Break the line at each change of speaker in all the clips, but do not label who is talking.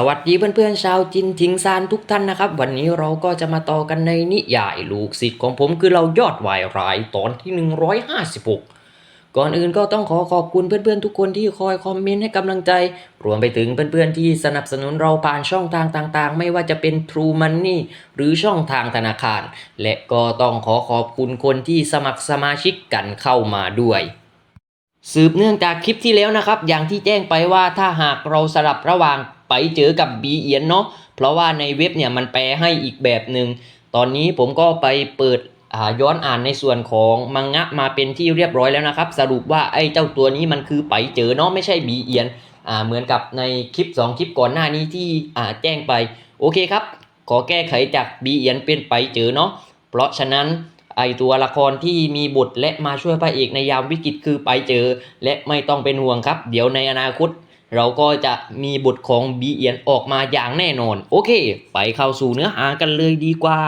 สวัสดีเพื่อนๆชาวจินทิงซานทุกท่านนะครับ วันนี้เราก็จะมาต่อกันในนิยายลูกศิษย์ของผมคือเรายอดวายรายตอนที่ 156 ก่อนอื่นก็ต้องขอขอบคุณเพื่อนๆทุกคนที่คอยคอมเมนต์ให้กำลังใจ รวมไปถึงเพื่อนๆที่สนับสนุนเราผ่านช่องทางต่างๆ ไม่ว่าจะเป็น True Money หรือช่องทางธนาคาร และก็ต้องขอขอบคุณคนที่สมัครสมาชิกกันเข้ามาด้วยสืบเนื่องจากคลิปที่แล้วนะครับ อย่างที่แจ้งไปว่าถ้าหากเราสลับระหว่าง ไปเจอกับบีเอียนเนาะเพราะว่าในเว็บเนี่ยมันแปลให้อีกแบบหนึ่งตอนนี้ผมก็ไปเปิดอ่าย้อนอ่านในส่วนของมังงะมาเป็นที่เรียบร้อยแล้วนะครับ สรุปว่าไอ้เจ้าตัวนี้มันคือไปเจอเนาะไม่ใช่บีเอียนอ่าเหมือนกับในคลิป 2 คลิปก่อนหน้านี้ที่อ่าแจ้งไปโอเคครับ ขอแก้ไขจากบีเอียนเป็นไปเจอเนาะเพราะฉะนั้นไอตัวละครที่มีบทและมาช่วยพระเอกในยามวิกฤตคือไปเจอ และไม่ต้องเป็นห่วงครับ เดี๋ยวในอนาคต เราก็จะมีบทของบีเอียนออกมาอย่างแน่นอน โอเค ไปเข้าสู่เนื้อหากันเลยดีกว่า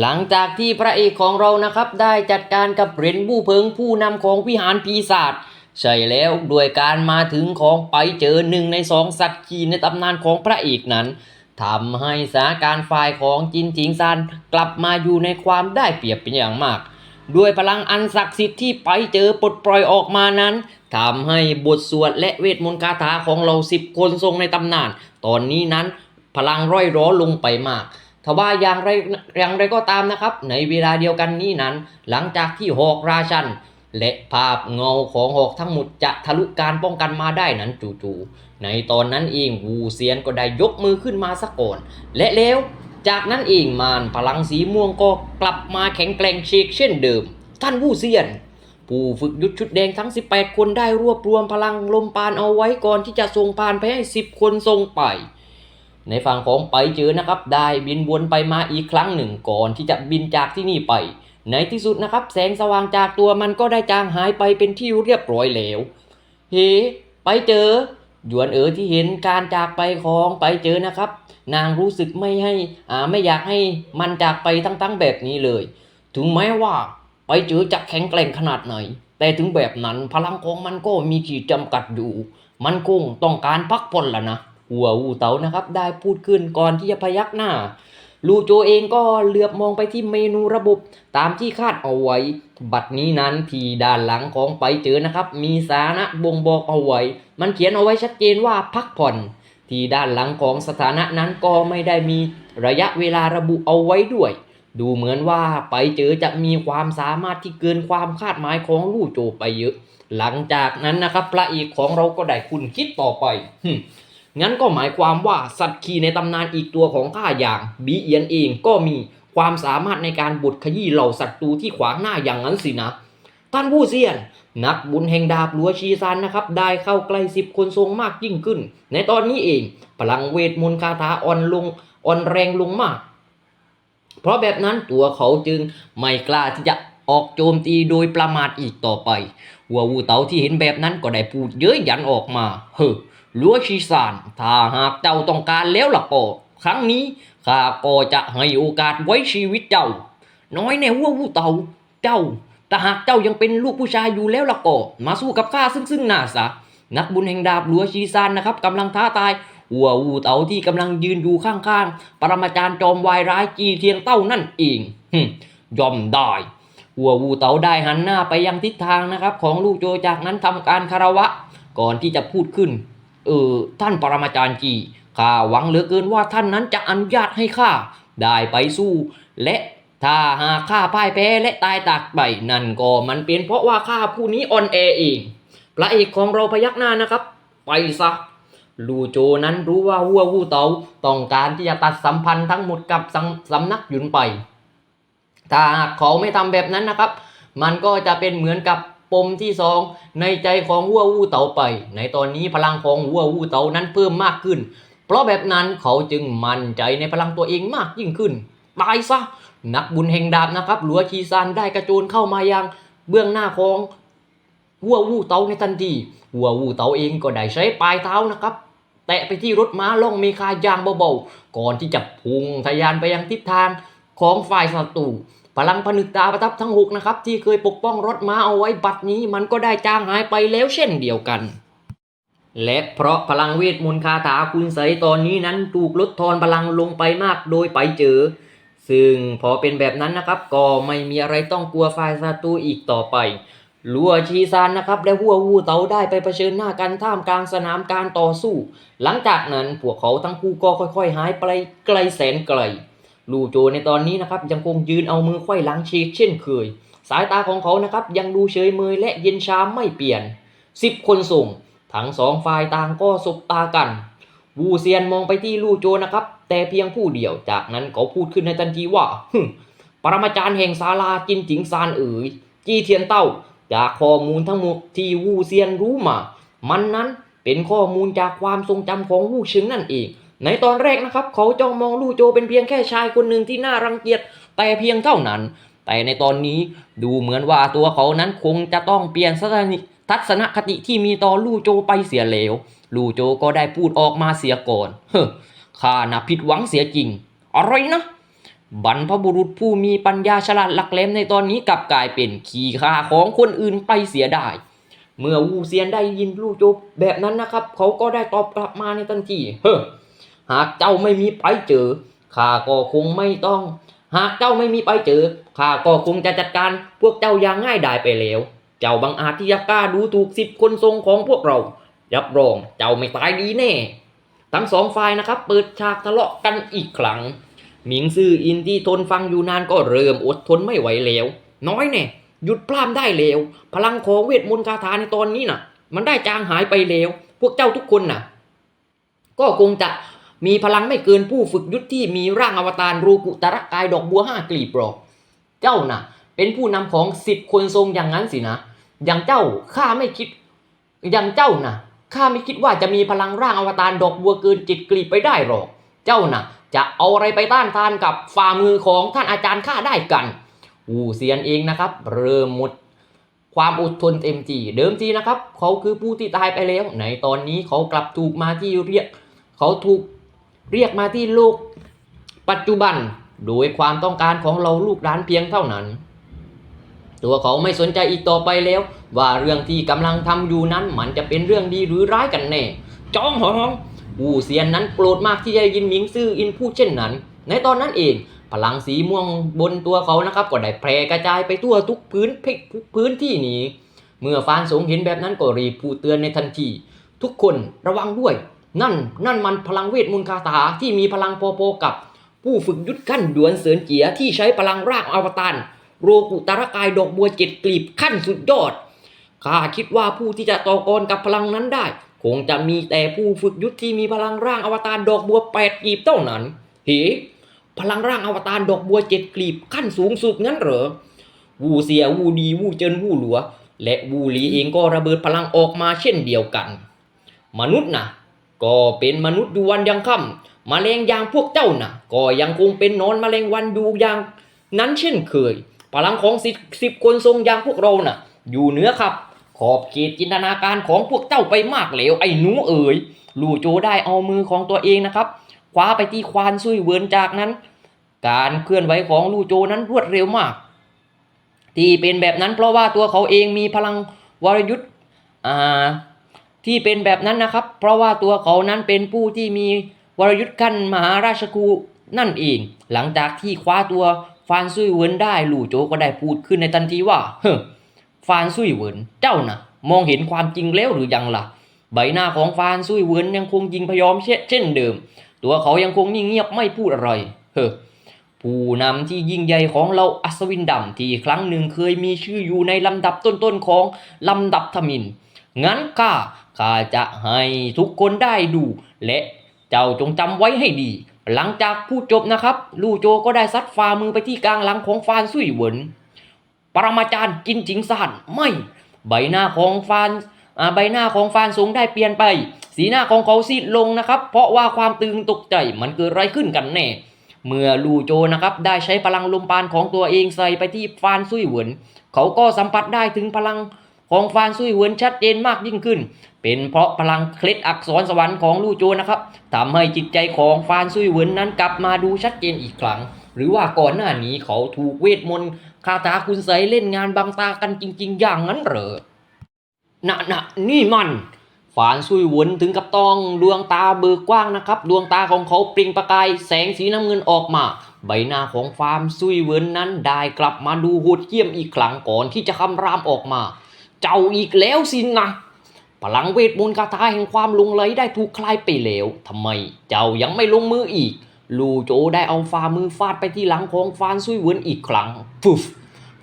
หลังจากที่พระเอกของเรานะครับได้จัดการกับเหรนบู้เพิงผู้นำของวิหารปีศาจใช่แล้วด้วยการมาถึงของไปเจอหนึ่งในสองสัตว์ขีในตำนานของพระเอกนั้นทำให้สถานการณ์ฝ่ายของจินถิงซานกลับมาอยู่ในความได้เปรียบเป็นอย่างมาก ด้วยพลังอันศักดิ์สิทธิ์ที่ไปเจอปลดปล่อยออกมานั้นทำให้บทสวดและเวทมนต์คาถาของเราสิบคนทรงในตำนาน ตอนนี้นั้นพลังร่อยร้อลงไปมากทว่าอย่างไรอย่างไรก็ตามนะครับ ในเวลาเดียวกันนี้นั้น หลังจากที่หอกราชัน และภาพเงาของหอกทั้งหมดจะทะลุการป้องกันมาได้นั้นจู่ๆในตอนนั้นเองวูเซียนก็ได้ยกมือขึ้นมาซะก่อน และแล้ว จากนั้นเองมารพลังสีม่วงก็กลับมาแข็งแกร่งเชกเช่นเดิม ท่านวูเซียน ผู้ฝึกยุทธชุดแดงทั้ง 18 คนได้รวบรวมพลังลมปานเอาไว้ก่อนที่จะส่งปานไปให้ 10 คนส่งไป ในฝั่งของไปเจอนะครับ ได้บินวนไปมาอีกครั้งหนึ่งก่อนที่จะบินจากที่นี่ไป ในที่สุดนะครับ แสงสว่างจากตัวมันก็ได้จางหายไปเป็นที่เรียบร้อยแล้วเฮ้ไปเจอ หยวนเอ๋อที่เห็นการจากไปของไปเจอนะครับ นางรู้สึกไม่ให้อ่าไม่อยากให้มันจากไปทั้งๆแบบนี้เลย ถึงแม้ว่าไปเจอจะแข็งแกร่งขนาดไหน แต่ถึงแบบนั้นพลังของมันก็มีขีดจำกัดอยู่ มันคงต้องการพักผ่อนละนะหัวอูเต๋านะครับ ได้พูดขึ้นก่อนที่จะพยักหน้า ลูโจเองก็เหลือบมองไปที่เมนูระบบตามที่คาดเอาไว้ บัตรนี้นั้นที่ด้านหลังของไปเจอนะครับ มีสาระบ่งบอกเอาไว้ มันเขียนเอาไว้ชัดเจนว่าพักผ่อน ที่ด้านหลังของสถานะนั้นก็ไม่ได้มีระยะเวลาระบุเอาไว้ด้วย ดูเหมือนว่าไปเจอจะมีความสามารถที่เกินความคาดหมายของลู่โจไปเยอะ หลังจากนั้นนะครับ พระเอกของเราก็ได้คุณคิดต่อไปหึ งั้นก็หมายความว่าสัตว์ขี่ในตำนานอีกตัวของข้าอย่างบีเอียนเองก็มีความสามารถในการบุดขยี้เหล่าศัตรูที่ขวางหน้าอย่างนั้นสินะ ท่านผู้เซียน นักบุญแห่งดาบลัวชีซานนะครับ ได้เข้าใกล้สิบคนทรงมากยิ่งขึ้น ในตอนนี้เอง พลังเวทมนต์คาถาอ่อนลงอ่อนแรงลงมาก เพราะแบบนั้นตัวเขาจึงไม่กล้าที่จะ ออกโจมตีโดยประมาทอีกต่อไปหัววูเต๋าที่เห็นแบบนั้นก็ได้พูดเย้ยหยันออกมา เฮ้อลัวชีซาน ถ้าหากเจ้าต้องการแล้วล่ะก็ครั้งนี้ข้าก็จะให้โอกาสไว้ชีวิตเจ้า น้อยแน่หัววูเต๋าเจ้าแต่หากเจ้ายังเป็นลูกผู้ชายอยู่แล้วล่ะก็มาสู้กับข้าซึ่งซึ่งหน้าซะนักบุญแห่งดาบลัวชีซานนะครับกำลังท้าทายหัววูเต๋าที่กำลังยืนอยู่ข้างๆ ปรมาจารย์จอมวายร้ายจีเทียงเต้านั่นเองหึยอมได้ หัววูเต๋าได้หันหน้าไปยังทิศทางนะครับ ของลูกโจจากนั้นทำการคารวะ ก่อนที่จะพูดขึ้น เออท่านปรมาจารย์จีข้าหวังเหลือเกินว่าท่านนั้นจะอนุญาตให้ข้าได้ไปสู้ และถ้าหากข้าพ่ายแพ้และตายตากไปนั่นก็มันเป็นเพราะว่าข้าผู้นี้อ่อนแอเองพระเอกของเราพยักหน้านะครับ ไปซะลูโจนั้นรู้ว่าหัววูเตาต้องการที่จะตัดสัมพันธ์ทั้งหมดกับสำสำนักหยุนไป ถ้าหากเขาไม่ทำแบบนั้นนะครับ มันก็จะเป็นเหมือนกับปมที่สองในใจของหัววู้เตาไป ในตอนนี้พลังของหัววู้เตานั้นเพิ่มมากขึ้น เพราะแบบนั้นเขาจึงมั่นใจในพลังตัวเองมากยิ่งขึ้น ตายซะ นักบุญแห่งดาบนะครับ หลัวชีซานได้กระโจนเข้ามายังเบื้องหน้าของหัววู้เตาในทันทีหัววู้เตาเองก็ได้ใช้ปลายเท้านะครับแตะไปที่รถม้าล่องเมคายางเบาๆ ก่อนที่จะพุ่งทะยานไปยังทิศทาง ของฝ่ายศัตรูพลังผนึกตาประทับทั้งหกนะครับ ที่เคยปกป้องรถม้าเอาไว้บัดนี้ มันก็ได้จางหายไปแล้วเช่นเดียวกัน และเพราะพลังเวทมนต์คาถาคุณใสตอนนี้นั้นถูกลดทอนพลังลงไปมากโดยไปเจอ ซึ่งพอเป็นแบบนั้นนะครับ ก็ไม่มีอะไรต้องกลัวฝ่ายศัตรูอีกต่อไปลัวชีซานนะครับและหัววูเตาได้ไปเผชิญหน้ากันท่ามกลางสนามการต่อสู้ หลังจากนั้นพวกเขาทั้งคู่ก็ค่อยๆ หายไปไกลแสนไกล ลูโจในตอนนี้นะครับยังคงยืนเอามือไขว้หลังเชกเช่นเคย สายตาของเขานะครับยังดูเฉยเมยและเย็นชาไม่เปลี่ยนสิบคนส่ง ทั้งสองฝ่ายต่างก็สบตากันวูเซียนมองไปที่ลู่โจนะครับ แต่เพียงผู้เดียวจากนั้นเขาพูดขึ้นในทันทีว่าฮึมปรมาจารย์แห่งศาลาจินจิงซานเอ๋ยจีเทียนเต้า จากข้อมูลทั้งหมดที่วูเซียนรู้มา มันนั้นเป็นข้อมูลจากความทรงจำของวูเชิงนั่นเอง ในตอนแรกนะครับ เขาจ้องมองลู่โจเป็นเพียงแค่ชายคนหนึ่งที่น่ารังเกียจแต่เพียงเท่านั้น แต่ในตอนนี้ดูเหมือนว่าตัวเขานั้นคงจะต้องเปลี่ยนทัศนทัศนคติที่มีต่อลู่โจไปเสียแล้วลู่โจก็ได้พูดออกมาเสียก่อนเฮ้ข้านะผิดหวังเสียจริง อะไรนะบรรพบุรุษผู้มีปัญญาฉลาดหลักแหลมในตอนนี้กลับกลายเป็นขี้ข้าของคนอื่นไปเสียได้ เมื่อวูเซียนได้ยินลู่โจแบบนั้นนะครับ เขาก็ได้ตอบกลับมาในทันทีเฮ้ หากเจ้าไม่มีไปเจอข้าก็คงไม่ต้อง หากเจ้าไม่มีไปเจอข้าก็คงจะจัดการพวกเจ้าอย่างง่ายดายไปแล้ว เจ้าบังอาจที่จะกล้าดูถูกสิบคนทรงของพวกเรารับรองเจ้าไม่ตายดีแน่ ทั้งสองฝ่ายนะครับ เปิดฉากทะเลาะกันอีกครั้ง หมิงซื่ออินที่ทนฟังอยู่นานก็เริ่มอดทนไม่ไหวแล้ว น้อยแน่หยุดปล้ามได้แล้ว พลังของเวทมนต์คาถาในตอนนี้น่ะ มันได้จางหายไปแล้ว พวกเจ้าทุกคนน่ะ ก็คงจะ มีพลังไม่เกินผู้ฝึกยุทธที่มีร่างอวตารรูกุตระกายดอกบัวห้ากลีบหรอก เจ้าน่ะ เป็นผู้นำของสิบคนทรงอย่างนั้นสินะ อย่างเจ้าข้าไม่คิด อย่างเจ้าน่ะข้าไม่คิดว่าจะมีพลังร่างอวตารดอกบัวเกินจิตกลีบไปได้หรอก เจ้าน่ะ จะเอาอะไรไปต้านทานกับฝ่ามือของท่านอาจารย์ข้าได้กัน อูเซียนเองนะครับ เริ่มหมดความอดทนเต็มที่เดิมทีนะครับ เขาคือผู้ที่ตายไปแล้ว ในตอนนี้เขากลับถูกมาที่เรียก เขาถูก เรียกมาที่โลกปัจจุบันโดยความต้องการของเราลูกหลานเพียงเท่านั้น ตัวเขาไม่สนใจอีกต่อไปแล้ว ว่าเรื่องที่กำลังทำอยู่นั้นมันจะเป็นเรื่องดีหรือร้ายกันแน่จ้องหองอูเซียนนั้นโกรธมากที่ได้ยินหมิงซื่ออินพูดเช่นนั้น ในตอนนั้นเอง พลังสีม่วงบนตัวเขานะครับ ก็ได้แพร่กระจายไปทั่วทุกพื้นพื้นที่นี้ เมื่อฟานสงเห็นแบบนั้นก็รีบพูดเตือนในทันที ทุกคนระวังด้วย นั่นนั่นมันพลังเวทมนต์คาถาที่มีพลังโปโปกับ ผู้ฝึกยุทธขั้นดวนเสริญเจียที่ใช้พลังร่างอวตารโรกุตระกายดอกบัวเจ็ดกลีบขั้นสุดยอดข้าคิดว่าผู้ที่จะต่อกรกับพลังนั้นได้ คงจะมีแต่ผู้ฝึกยุทธที่มีพลังร่างอวตารดอกบัวแปดกลีบเท่านั้นเฮ้พลังร่างอวตารดอกบัวเจ็ดกลีบขั้นสูงสุดงั้นเหรอวูเสียวูดีวูเจินวูหลัว และวูหลีเองก็ระเบิดพลังออกมาเช่นเดียวกัน มนุษย์นะ ก็เป็นมนุษย์อยู่วันยังค่ำมแมลงอย่างพวกเจ้าน่ะ ก็ยังคงเป็นนอนมแมลงวันอยู่อย่างนั้นเช่นเคย พลังของสิบสิบคนทรงอย่างพวกเราน่ะ อยู่เหนือครับ ขอบเขตจินตนาการของพวกเจ้าไปมากแล้วไอ้หนูเอ๋ยลู่โจได้เอามือของตัวเองนะครับคว้าไปที่ควานซุยเวินจากนั้น การเคลื่อนไหวของลู่โจนั้นรวดเร็วมาก ที่เป็นแบบนั้นเพราะว่าตัวเขาเองมีพลังวรยุทธ์อ่า ที่เป็นแบบนั้นนะครับ เพราะว่าตัวเขานั้นเป็นผู้ที่มีวรยุทธ์ขั้นมหาราชครูนั่นเอง หลังจากที่คว้าตัวฟานซุยเวินได้หลู่โจก็ได้พูดขึ้นในทันทีว่าเฮ้ฟานซุยเวินเจ้านะ่ะ มองเห็นความจริงแล้วหรือยังล่ะ ใบหน้าของฟานซุยเวินยังคงยิงพยอมเชเช่นเดิม ตัวเขายังคงนิ่งเงียบไม่พูดอะไรเฮ้ผู้นำที่ยิ่งใหญ่ของเราอัศวินดำที่ครั้งหนึ่งเคยมีชื่ออยู่ในลำดับต้นๆของลำดับทมิน งั้นข้าข้าจะให้ทุกคนได้ดู และเจ้าจงจำไว้ให้ดี หลังจากพูดจบนะครับ ลู่โจก็ได้ซัดฝ่ามือไปที่กลางหลังของฟานซุยเหวินปรมาจารย์กินจิงซานไม่ ใบหน้าของฟานใบหน้าของฟานสงได้เปลี่ยนไป สีหน้าของเขาซีดลงนะครับ เพราะว่าความตื่นตกใจมันเกิดอะไรขึ้นกันแน่เมื่อลู่โจนะครับได้ใช้พลังลมปานของตัวเองใส่ไปที่ฟานซุยเหวินเขาก็สัมผัสได้ถึงพลัง ของฟานซุยเวินชัดเจนมากยิ่งขึ้น เป็นเพราะพลังเคล็ดอักษรสวรรค์ของลู่โจนะครับทำให้จิตใจของฟานซุยเวินนั้นกลับมาดูชัดเจนอีกครั้ง หรือว่าก่อนหน้านี้เขาถูกเวทมนต์คาถาคุณไสยเล่นงานบังตากันจริง ๆ อย่างนั้นเหรอน่ะน่ะนี่มันฝานซุยหวนถึงกับต้องดวงตาเบิกกว้างนะครับ ดวงตาของเขาเปล่งประกายแสงสีน้ำเงินออกมา ใบหน้าของฟาร์มซุยเวินนั้นได้กลับมาดูโหดเยี่ยมอีกครั้งก่อนที่จะคำรามออกมา เจ้าอีกแล้วสินะ พลังเวทมนต์คาถาแห่งความลงไหลได้ถูกคลายไปแล้วทำไมเจ้ายังไม่ลงมืออีก ลูโจได้เอาฝ่ามือฟาดไปที่หลังของฟานซุยเวินอีกครั้งฟุฟ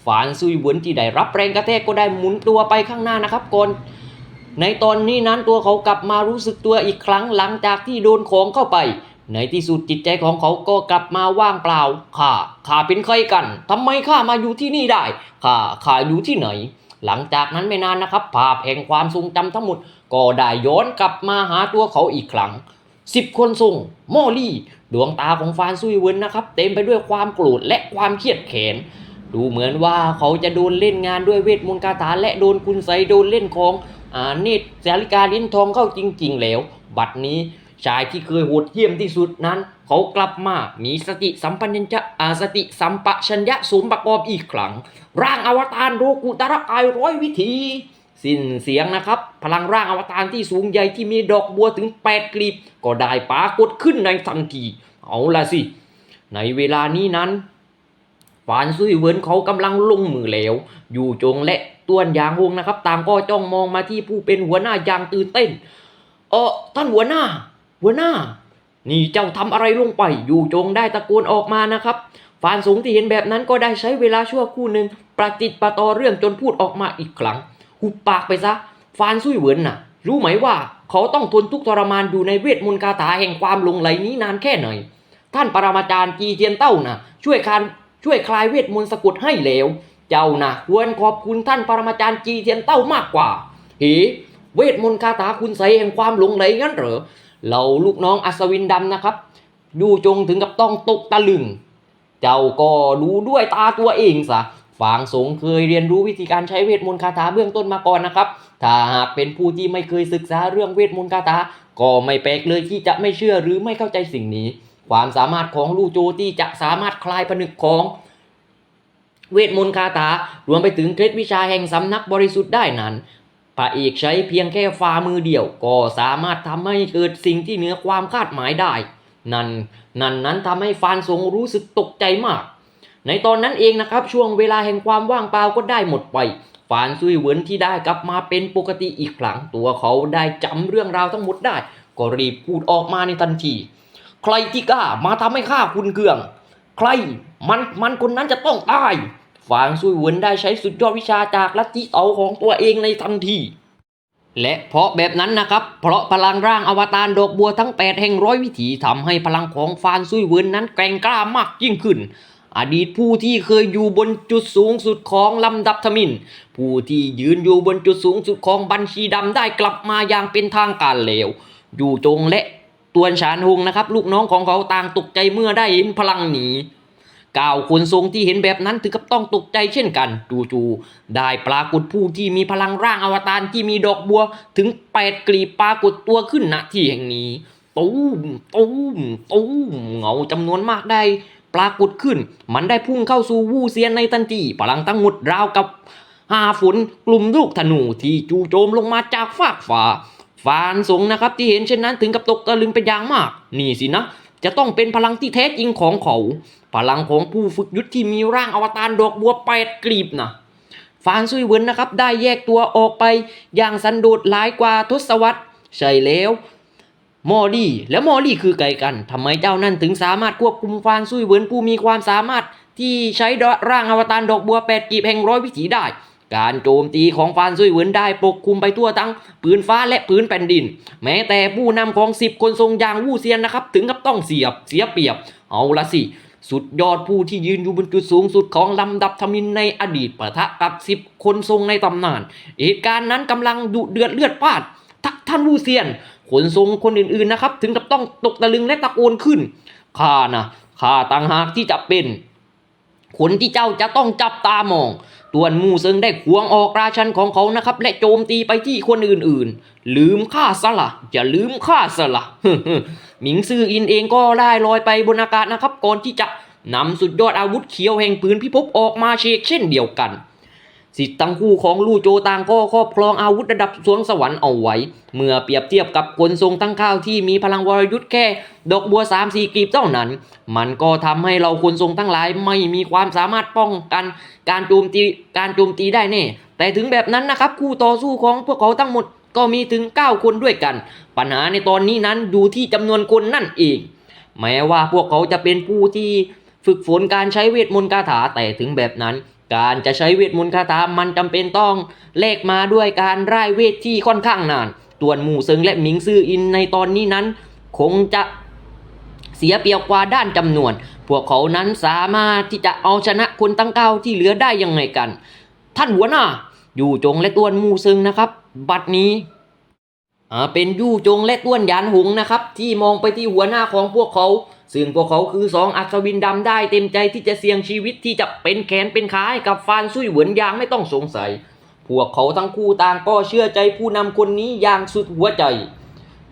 ฟานซุยเวินที่ได้รับแรงกระแทกก็ได้หมุนตัวไปข้างหน้านะครับก่อนในตอนนี้นั้นตัวเขากลับมารู้สึกตัวอีกครั้งหลังจากที่โดนของเข้าไป ในที่สุดจิตใจของเขาก็กลับมาว่างเปล่าข้าข้าเป็นใครกันทำไมข้ามาอยู่ที่นี่ได้ข้าข้าอยู่ที่ไหน หลังจากนั้นไม่นานนะครับ ภาพแห่งความทรงจำทั้งหมด ก็ได้ย้อนกลับมาหาตัวเขาอีกครั้งสิบคนทรงโมอลี่ ดวงตาของฟานซุยเวินนะครับ เต็มไปด้วยความโกรธและความเครียดแค้นดูเหมือนว่าเขาจะโดนเล่นงานด้วยเวทมนต์คาถาและโดนคุณไสโดนเล่นของอ่าเนตรสาริกาลิ้นทองเข้าจริง ๆ แล้ว บัดนี้ ชายที่เคยโหดเยี่ยมที่สุดนั้น เขากลับมามีสติสัมปัญญะอาสติสัมปชัญญะสมประกอบอีกครั้ง ร่างอวตารโรกุตระกายร้อยวิธี สิ้นเสียงนะครับ พลังร่างอวตารที่สูงใหญ่ที่มีดอกบัวถึง 8กลีบ ก็ได้ปรากฏขึ้นในทันที เอาละสิ ในเวลานี้นั้นฟานซุยเวินเขากำลังลงมือแล้ว อยู่จงและต้วนยางวงนะครับ ต่างก็จ้องมองมาที่ผู้เป็นหัวหน้าอย่างตื่นเต้นเออท่านหัวหน้า หัวหน้า นี่เจ้าทำอะไรลงไป อยู่จงได้ตะโกนออกมานะครับฟานสูงที่เห็นแบบนั้นก็ได้ใช้เวลาชั่วครู่หนึ่งประติดประต่อเรื่องจนพูดออกมาอีกครั้งหุบปากไปซะ ฟานซุยเหวินน่ะ รู้ไหมว่าเขาต้องทนทุกข์ทรมานอยู่ในเวทมนต์คาถาแห่งความหลงไหลนี้นานแค่ไหน ท่านปรมาจารย์จีเทียนเต้าน่ะ ช่วยคานช่วยคลายเวทมนต์สะกดให้แล้ว เจ้าน่ะควรขอบคุณท่านปรมาจารย์จีเทียนเต้ามากกว่าเฮ้เวทมนต์คาถาคุณใสแห่งความหลงไหลงั้นเหรอ เราลูกน้องอัศวินดำนะครับดูจงถึงกับต้องตกตะลึง เจ้าก็รู้ด้วยตาตัวเองซะฝางสงเคยเรียนรู้วิธีการใช้เวทมนต์คาถาเบื้องต้นมาก่อนนะครับ ถ้าหากเป็นผู้ที่ไม่เคยศึกษาเรื่องเวทมนต์คาถา ก็ไม่แปลกเลยที่จะไม่เชื่อหรือไม่เข้าใจสิ่งนี้ ความสามารถของลู่โจที่จะสามารถคลายผนึกของเวทมนต์คาถารวมไปถึงเคล็ดวิชาแห่งสำนักบริสุทธิ์ได้นั้น พระเอกใช้เพียงแค่ฝ่ามือเดียว ก็สามารถทำให้เกิดสิ่งที่เหนือความคาดหมายได้ นั่นนั่นนั้นทำให้ฟานสงรู้สึกตกใจมาก ในตอนนั้นเองนะครับช่วงเวลาแห่งความว่างเปล่าก็ได้หมดไปฟานซุยเวินที่ได้กลับมาเป็นปกติอีกครั้งตัวเขาได้จำเรื่องราวทั้งหมดได้ ก็รีบพูดออกมาในทันที ใครที่กล้ามาทำให้ข้าคุณเกือง ใครมันมันคนนั้นจะต้องตาย ฟางซุยเหวินได้ใช้สุดยอดวิชาจากลัทธิเต๋าของตัวเองในทันทีและเพราะแบบนั้นนะครับ เพราะพลังร่างอวตารดอกบัวทั้ง 8 แห่งร้อยวิถีทำให้พลังของฟานซุยเวินนั้นแกร่งกล้ามากยิ่งขึ้น อดีตผู้ที่เคยอยู่บนจุดสูงสุดของลำดับทมิน ผู้ที่ยืนอยู่บนจุดสูงสุดของบัญชีดำได้กลับมาอย่างเป็นทางการแล้วอยู่จงและตวนฉานหงนะครับ ลูกน้องของเขาต่างตกใจเมื่อได้เห็นพลังหนี ก้าวคนทรงที่เห็นแบบนั้นถึงกับต้องตกใจเช่นกันจู่ๆได้ปรากฏผู้ที่มีพลังร่างอวตารที่มีดอกบัว ถึงแปดกลีบปรากฏตัวขึ้นณที่แห่งนี้ตูมตูมตูมเงาจำนวนมากได้ปรากฏขึ้น มันได้พุ่งเข้าสู่วูเซียนในทันทีพลังทั้งหมดราวกับหาฝนกลุ่มลูกธนูที่จู่โจมลงมาจากฟากฟ้าฟานสงนะครับที่เห็นเช่นนั้นถึงกับตกตะลึงเป็นอย่างมาก นี่สินะ จะต้องเป็นพลังที่แท้จริงของเขา พลังของผู้ฝึกยุทธที่มีร่างอวตารดอกบัวแปดกลีบนะฟานซุยเหวินนะครับ ได้แยกตัวออกไปอย่างสันโดษหลายกว่าทศวรรษใช่แล้วมอลี่แล้วมอลี่คือไก่กันทำไมเจ้านั่นถึงสามารถควบคุมฟานซุยเหวินผู้มีความสามารถที่ใช้ร่างอวตารดอกบัวแปดกีบแห่งร้อยวิถีได้ การโจมตีของฟานซุยเหวินได้ปกคลุมไปทั่วทั้งพื้นฟ้าและพื้นแผ่นดิน แม้แต่ผู้นำของสิบคนทรงยางวู่เซียนนะครับ ถึงกับต้องเสียบเสียเปรียบ เอาละสิ สุดยอดผู้ที่ยืนอยู่บนจุดสูงสุดของลำดับทมินในอดีตปะทะกับสิบคนทรงในตำนาน เหตุการณ์นั้นกำลังดุเดือดเลือดพล่านทักท่านวูเซียน คนทรงคนอื่นๆนะครับ ถึงกับต้องตกตะลึงและตะโกนขึ้นข้านะข้าต่างหากที่จะเป็น คนที่เจ้าจะต้องจับตามอง ตวนมูเซิงได้ควงออกราชันของเขานะครับ และโจมตีไปที่คนอื่นๆ ลืมข้าซะละอย่าลืมข้าสละหมิงซื่ออินเองก็ได้ลอยไปบนอากาศนะครับ ก่อนที่จะนำสุดยอดอาวุธเขียวแห่งปืนพิภพออกมาเชกเช่นเดียวกัน สิทธิ์ทั้งคู่ของลู่โจต่างก็ครอบครองอาวุธระดับสวงสวรรค์เอาไว้ เมื่อเปรียบเทียบกับคนทรงตั้งข้าวที่มีพลังวรยุทธ์แค่ ดอกบัว3ามสี่กลีบเท่านั้น มันก็ทำให้เราคนทรงทั้งหลายไม่มีความสามารถป้องกันการโจมตีการโจมตีได้แน่ แต่ถึงแบบนั้นนะครับคู่ต่อสู้ของพวกเขาทั้งหมดก็มีถึง 9 คนด้วยกัน ปัญหาในตอนนี้นั้นอยู่ที่จำนวนคนนั่นเอง แม้ว่าพวกเขาจะเป็นผู้ที่ฝึกฝนการใช้เวทมนต์คาถาแต่ถึงแบบนั้น การจะใช้เวทมนต์คาถามันจำเป็นต้องแลกมาด้วยการร่ายเวทที่ค่อนข้างนานตัวนหมู่เซิงและหมิงซื่ออินในตอนนี้นั้น คงจะเสียเปรียบกว่าด้านจำนวน พวกเขานั้นสามารถที่จะเอาชนะคนตั้งเก้าที่เหลือได้ยังไงกัน ท่านหัวหน้า อยู่จงและตัวนหมู่เซิงนะครับ บัดนี้อ่าเป็นยู่จงและต้วนหยานหงนะครับ ที่มองไปที่หัวหน้าของพวกเขา ซึ่งพวกเขาคือสองอัศวินดำได้เต็มใจที่จะเสี่ยงชีวิตที่จะเป็นแขนเป็นขาให้กับฟานซุยเหวินอย่างไม่ต้องสงสัย พวกเขาทั้งคู่ต่างก็เชื่อใจผู้นำคนนี้อย่างสุดหัวใจ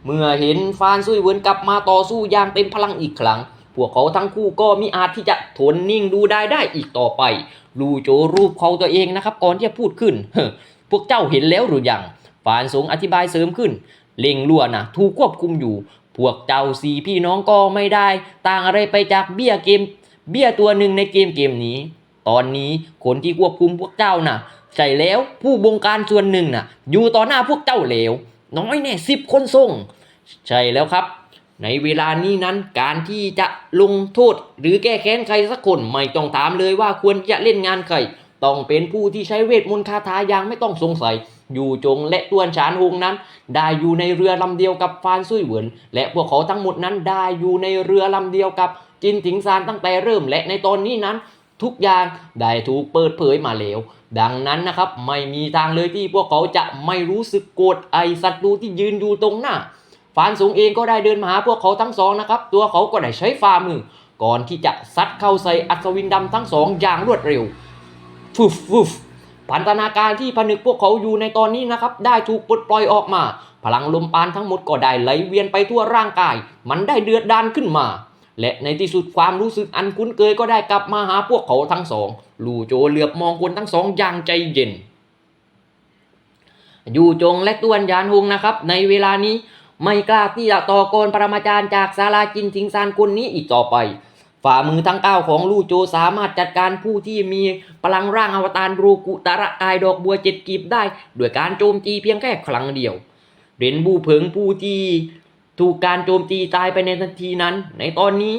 เมื่อเห็นฟานซุยเหวินกลับมาต่อสู้อย่างเต็มพลังอีกครั้ง พวกเขาทั้งคู่ก็มิอาจที่จะทนนิ่งดูได้ได้อีกต่อไปลูโจรูปเขาตัวเองนะครับก่อนที่จะพูดขึ้นเฮ้พวกเจ้าเห็นแล้วหรือยังฟานสงอธิบายเสริมขึ้นเล็งลั่วนะถูกควบคุมอยู่ พวกเจ้าสี่พี่น้องก็ไม่ได้ ต่างอะไรไปจากเบี้ยเกม เบี้ยตัวหนึ่งในเกมเกมนี้ ตอนนี้คนที่ควบคุมพวกเจ้าน่ะใช่แล้วผู้บงการส่วนหนึ่งน่ะ อยู่ต่อหน้าพวกเจ้าแล้วน้อยแน่สิบคนทรงใช่แล้วครับ ในเวลานี้นั้นการที่จะลงโทษ หรือแก้แค้นใครสักคนไม่ต้องถามเลยว่าควรจะเล่นงานใครต้องเป็นผู้ที่ใช้เวทมนต์คาถาอย่างไม่ต้องสงสัย อยู่จงและตวนฉานหงนั้น ได้อยู่ในเรือลำเดียวกับฟานซุยเหวินและพวกเขาทั้งหมดนั้นได้อยู่ในเรือลำเดียวกับจินถิงซานตั้งแต่เริ่มและในตอนนี้นั้น ทุกอย่างได้ถูกเปิดเผยมาแล้ว ดังนั้นนะครับไม่มีทางเลยที่พวกเขาจะไม่รู้สึกโกรธไอศัตรูที่ยืนอยู่ตรงหน้าฟานสูงเองก็ได้เดินมาหาพวกเขาทั้งสองนะครับ ตัวเขาก็ได้ใช้ฝ่ามือ ก่อนที่จะซัดเข้าใส่อัศวินดำทั้งสองอย่างรวดเร็วฟุฟฟุฟ พันธนาการที่ผนึกพวกเขาอยู่ในตอนนี้นะครับ ได้ถูกปลดปล่อยออกมา พลังลมปานทั้งหมดก็ได้ไหลเวียนไปทั่วร่างกาย มันได้เดือดดานขึ้นมา และในที่สุดความรู้สึกอันคุ้นเคยก็ได้กลับมาหาพวกเขาทั้งสองลู่โจเหลือบมองคนทั้งสองอย่างใจเย็น อยู่จงและต้วนยานฮงนะครับ ในเวลานี้ไม่กล้าที่จะต่อกรปรมาจารย์จากศาลาจินทิงซานคนนี้อีกต่อไป ฝ่ามือทั้งเก้าของลู่โจสามารถจัดการผู้ที่มีพลังร่างอวตารรูกุตระกายดอกบัวเจ็ดกีบได้ ด้วยการโจมตีเพียงแค่ครั้งเดียวเหรนบูเพิงผู้ที่ถูกการโจมตีตายไปในทันทีนั้น ในตอนนี้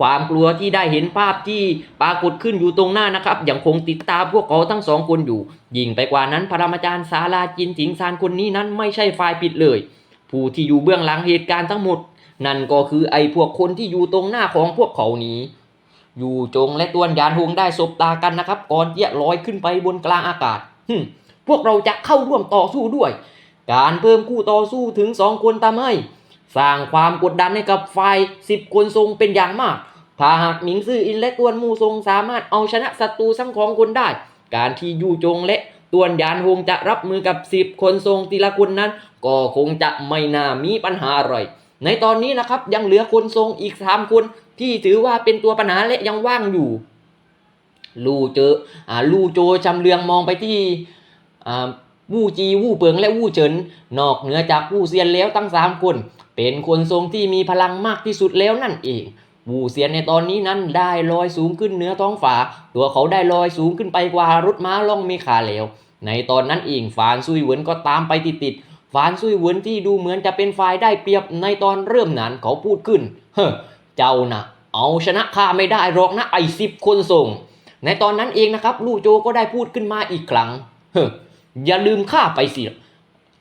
ความกลัวที่ได้เห็นภาพที่ปรากฏขึ้นอยู่ตรงหน้านะครับยังคงติดตามพวกเขาทั้งสองคนอยู่ ยิ่งไปกว่านั้นประมาจารย์ศาลาจินถิงซานคนนี้นั้นไม่ใช่ฝ่ายผิดเลย ผู้ที่อยู่เบื้องหลังเหตุการณ์ทั้งหมด นั่นก็คือไอ้พวกคนที่อยู่ตรงหน้าของพวกเขานี้ อยู่จงและตวนยานหงได้สบตากันนะครับ ก่อนจะลอยขึ้นไปบนกลางอากาศหึพวกเราจะเข้าร่วมต่อสู้ด้วย การเพิ่มคู่ต่อสู้ถึงสองคนทำให้สร้างความกดดันให้กับฝ่ายสิบคนทรงเป็นอย่างมาก ถ้าหากหมิงซื่ออินและตวนมูทรงสามารถเอาชนะศัตรูทั้งของคนได้ การที่ยู่จงและตวนยานหงจะรับมือกับสิบคนทรงทีละคนนั้น ก็คงจะไม่น่ามีปัญหาอะไร ในตอนนี้นะครับยังเหลือคนทรงอีกสามคนที่ถือว่าเป็นตัวปัญหาและยังว่างอยู่ ลู่เจออ่าลู่โจจำเรืองมองไปที่อ่าวู่จีวู่เปิงและวู่เฉิน นอกเหนือจากวู่เซียนแล้วทั้งสามคน เป็นคนทรงที่มีพลังมากที่สุดแล้วนั่นเองวู่เซียนในตอนนี้นั้นได้ลอยสูงขึ้นเหนือท้องฟ้าตัวเขาได้ลอยสูงขึ้นไปกว่ารถม้าล่องเมฆาแล้ว ในตอนนั้นเองฟานซุยเหวินก็ตามไปติดๆ ฟานซุยเวินที่ดูเหมือนจะเป็นฝ่ายได้เปรียบในตอนเริ่มนั้นเขาพูดขึ้น เฮ้เจ้านะเอาชนะข้าไม่ได้หรอกนะไอ้สิบคนส่ง ในตอนนั้นเองนะครับ ลู่โจก็ได้พูดขึ้นมาอีกครั้ง เฮ้อย่าลืมข้าไปสิ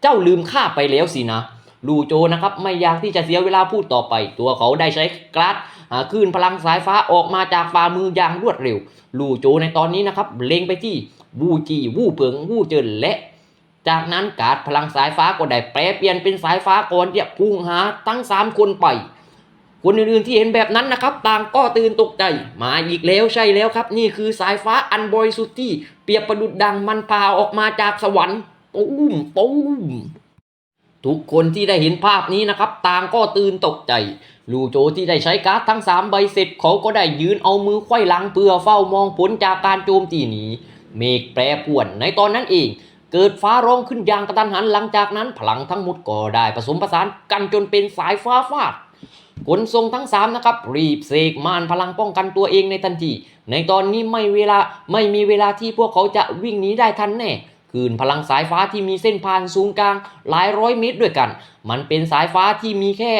เจ้าลืมข้าไปแล้วสินะ ลู่โจนะครับไม่อยากที่จะเสียเวลาพูดต่อไป ตัวเขาได้ใช้กราดหาคลื่นพลังสายฟ้าออกมาจากฝ่ามืออย่างรวดเร็ว ลู่โจในตอนนี้นะครับเล็งไปที่วูจี วู่เพิง วู่เจินและ จากนั้นการดพลังสายฟ้าก็ได้แปลเปลี่ยนเป็นสายฟ้าก่อนที่จะพุ่งหาทั้งสามคนไป คนอื่นๆที่เห็นแบบนั้นนะครับ ต่างก็ตื่นตกใจ มาอีกแล้วใช่แล้วครับ นี่คือสายฟ้าอันบริสุทธิ์ที่เปรียบประดุดดังมันพาออกมาจากสวรรค์ปุ้มปุ้มทุกคนที่ได้เห็นภาพนี้นะครับ ต่างก็ตื่นตกใจ ลูโจที่ได้ใช้การ์ดทั้งสามใบเสร็จเขาก็ได้ยืนเอามือไขว้หลังเพื่อเฝ้ามองผลจากการโจมตีนี้ เมฆแปรปวนในตอนนั้นเอง เกิดฟ้าร้องขึ้นอย่างกระทันหันหลังจากนั้น พลังทั้งหมดก็ได้ผสมผสานกันจนเป็นสายฟ้าฟาดขนทรงทั้งสามนะครับ รีบเสกมานพลังป้องกันตัวเองในทันที ในตอนนี้ไม่เวลาไม่มีเวลาที่พวกเขาจะวิ่งหนีได้ทันแน่คืนพลังสายฟ้าที่มีเส้นผ่านศูนย์กลางหลายร้อยเมตรด้วยกัน มันเป็นสายฟ้าที่มีแค่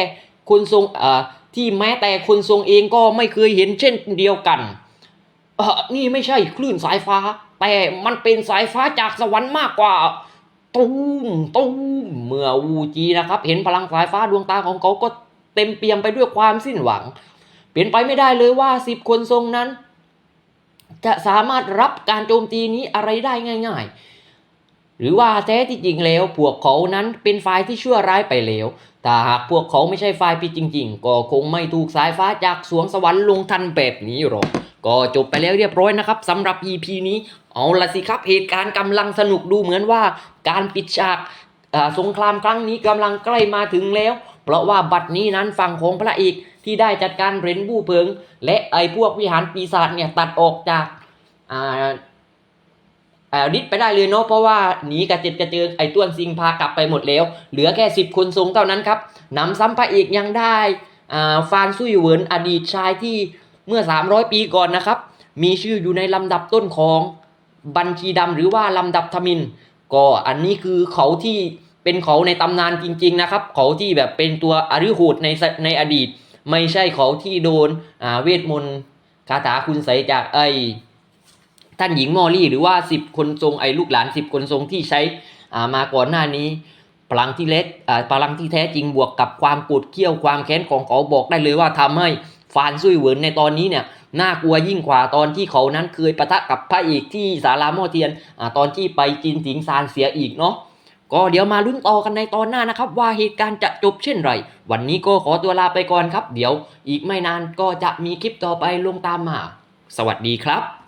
คนทรงเอ่อที่แม้แต่คนทรงเองก็ไม่เคยเห็นเช่นเดียวกันเออนี่ไม่ใช่คลื่นสายฟ้า แต่มันเป็นสายฟ้าจากสวรรค์มากกว่าตุ้มตุ้มเมื่อวูจีนะครับ เห็นพลังสายฟ้าดวงตาของเขาก็เต็มเปี่ยมไปด้วยความสิ้นหวัง เปลี่ยนไปไม่ได้เลยว่าสิบคนทรงนั้น จะสามารถรับการโจมตีนี้อะไรได้ง่าย ๆ หรือว่าแท้ที่จริงแล้วพวกเขานั้นเป็นฝ่ายที่ชั่วร้ายไปแล้วแต่หากพวกเขาไม่ใช่ฝ่ายผิดจริง ๆ ก็คงไม่ถูกสายฟ้าจากสวงสวรรค์ลงทันแบบนี้หรอกก็จบไปแล้วเรียบร้อยนะครับสำหรับ EP นี้ เอาละสิครับเหตุการณ์กำลังสนุกดูเหมือนว่าการปิดฉากสงครามครั้งนี้กำลังใกล้มาถึงแล้ว เพราะว่าบัดนี้นั้นฝั่งของพระเอกที่ได้จัดการเรนบู้เพิง และไอ้พวกวิหารปีศาจเนี่ยตัดออกจากอดิษไปได้เลยเนาะเพราะว่าหนีกระเจิดกระเจิงไอ้ต้วนซิงพากลับไปหมดแล้ว เหลือแค่สิบคนทรงเท่านั้นครับนำซ้ำพระเอกยังได้ฟานซุยเวินอดีตชายที่เมื่อ 300 ปีก่อนนะครับ มีชื่ออยู่ในลำดับต้นของ บัญชีดำหรือว่าลำดับทมิน ก็อันนี้คือเขาที่เป็นเขาในตำนานจริง ๆ นะครับ เขาที่แบบเป็นตัวอริโหดในในอดีต ไม่ใช่เขาที่โดนอ่าเวทมนต์คาถาคุณใสจากไอ้ท่านหญิงมอรี่หรือว่าสิบคนทรงไอ้ลูกหลานสิบคนทรงที่ใช้อ่ามาก่อนหน้านี้ พลังที่เล็กอ่าพลังที่แท้จริงบวกกับความโกรธเคี่ยวความแค้นของเขาบอกได้เลยว่าทำให้ฟานซุยเหวินในตอนนี้เนี่ย น่ากลัวยิ่งกว่าตอนที่เขานั้นเคยปะทะกับพระเอกที่สาราโมอเทียนอตอนที่ไปจินสิงซานเสียอีกเนาะก็เดี๋ยวมาลุ้นต่อกันในตอนหน้านะครับ ว่าเหตุการณ์จะจบเช่นไร วันนี้ก็ขอตัวลาไปก่อนครับ เดี๋ยวอีกไม่นานก็จะมีคลิปต่อไปลงตามมา สวัสดีครับ